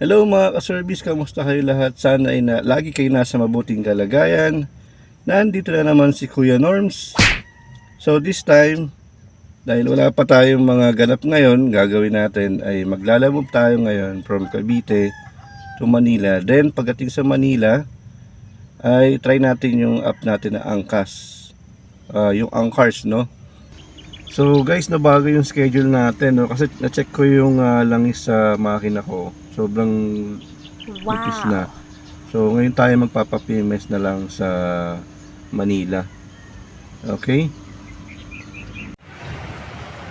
Hello mga ka-service, kamusta kayo lahat? Sana ay na, lagi kayo nasa mabuting kalagayan. Nandito na naman si Kuya Norms. So this time, dahil wala pa tayong mga ganap ngayon, gagawin natin ay maglalabog tayo ngayon from Cavite to Manila. Then pagdating sa Manila, ay try natin yung app natin na Angkas. Ah, yung Angkars, no? So guys, nabago yung schedule natin, no? Kasi na-check ko yung ah, langis sa makina ko. Sobrang nipis na. So ngayon tayo magpapa-PMS na lang sa Manila. Okay?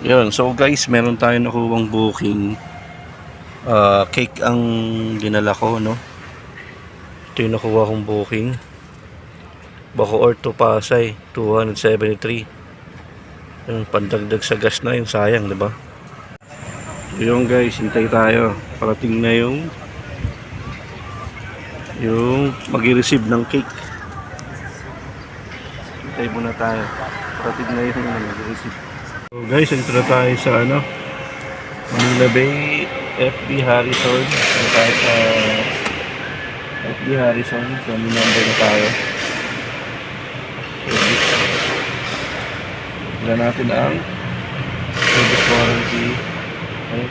Yun, so guys, meron tayong nakuwang booking. Ah, cake ang dinala ko, no? Ito yung nakuha kong booking. Bacoor to Pasay, 273. Yung pandagdag sa gas na, yung sayang, di ba? Yung guys, hintay tayo. Parating na yung yung mag-receive ng cake. Hintay muna tayo. Parating na yung mag-receive. So guys, ito na tayo sa ano, Manila Bay, FB Harrison. Ito tayo sa FB Harrison. So, number na tayo. Wala natin ang service warranty. Okay.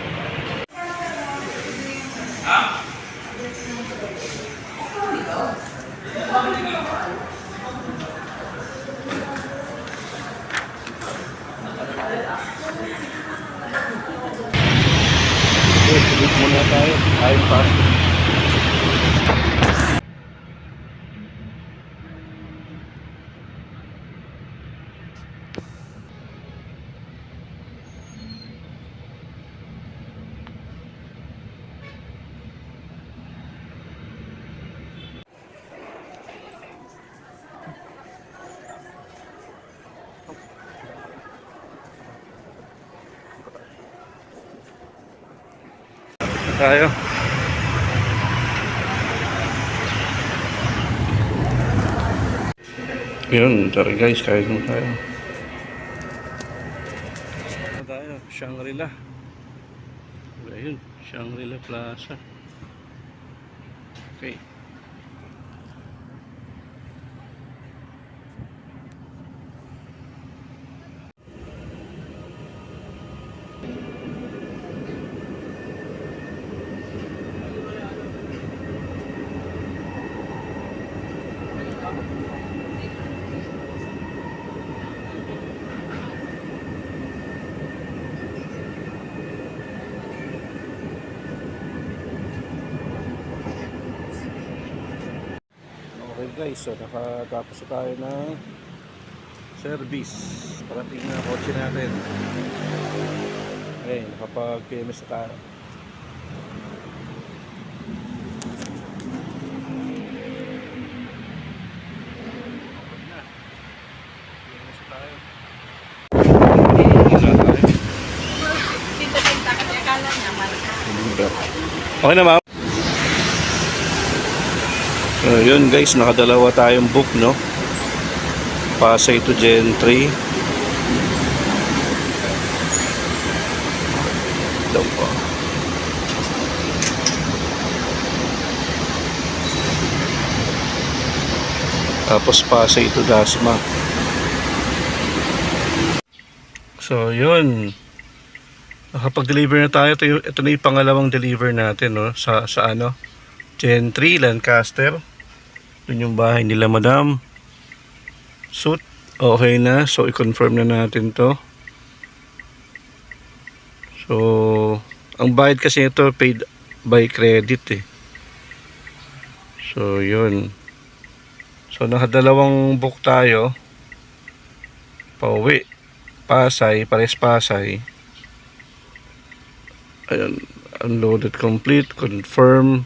Okay, tuloy muna tayo. Yun, tara guys, kain mo tayo. Ano tayo? Shangri-La. Ayun, Shangri-La Plaza. Okay. Okay guys, so nakatapos na tayo ng service. Parating na kotse natin. Okay, nakapag-PMS na tayo. Okay na. So yun guys, nakadalawa tayong book no. Pasay to Gen 3. Ito po. Tapos Pasay to Dasma. So yun, Nakapag-deliver na tayo. Ito, ito na yung pangalawang deliver natin no? sa, sa ano, Gen 3 Lancaster. Yun yung bahay nila madam. Suit. Okay na. So, i-confirm na natin to. So, ang bayad kasi ito paid by credit eh. So, yun. So, nakadalawang book tayo. Pauwi. Pasay. Pares Pasay. Ayan, unloaded complete, confirm.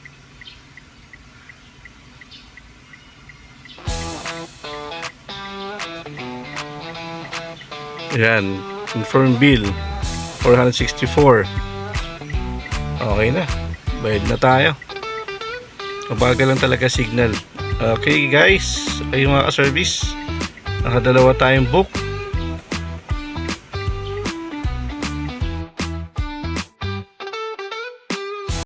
Ayan, confirm bill, 464. Okay na, bayad na tayo. Mabagal lang talaga signal. Okay guys, ayun mga ka-service. Nakadalawa tayong book.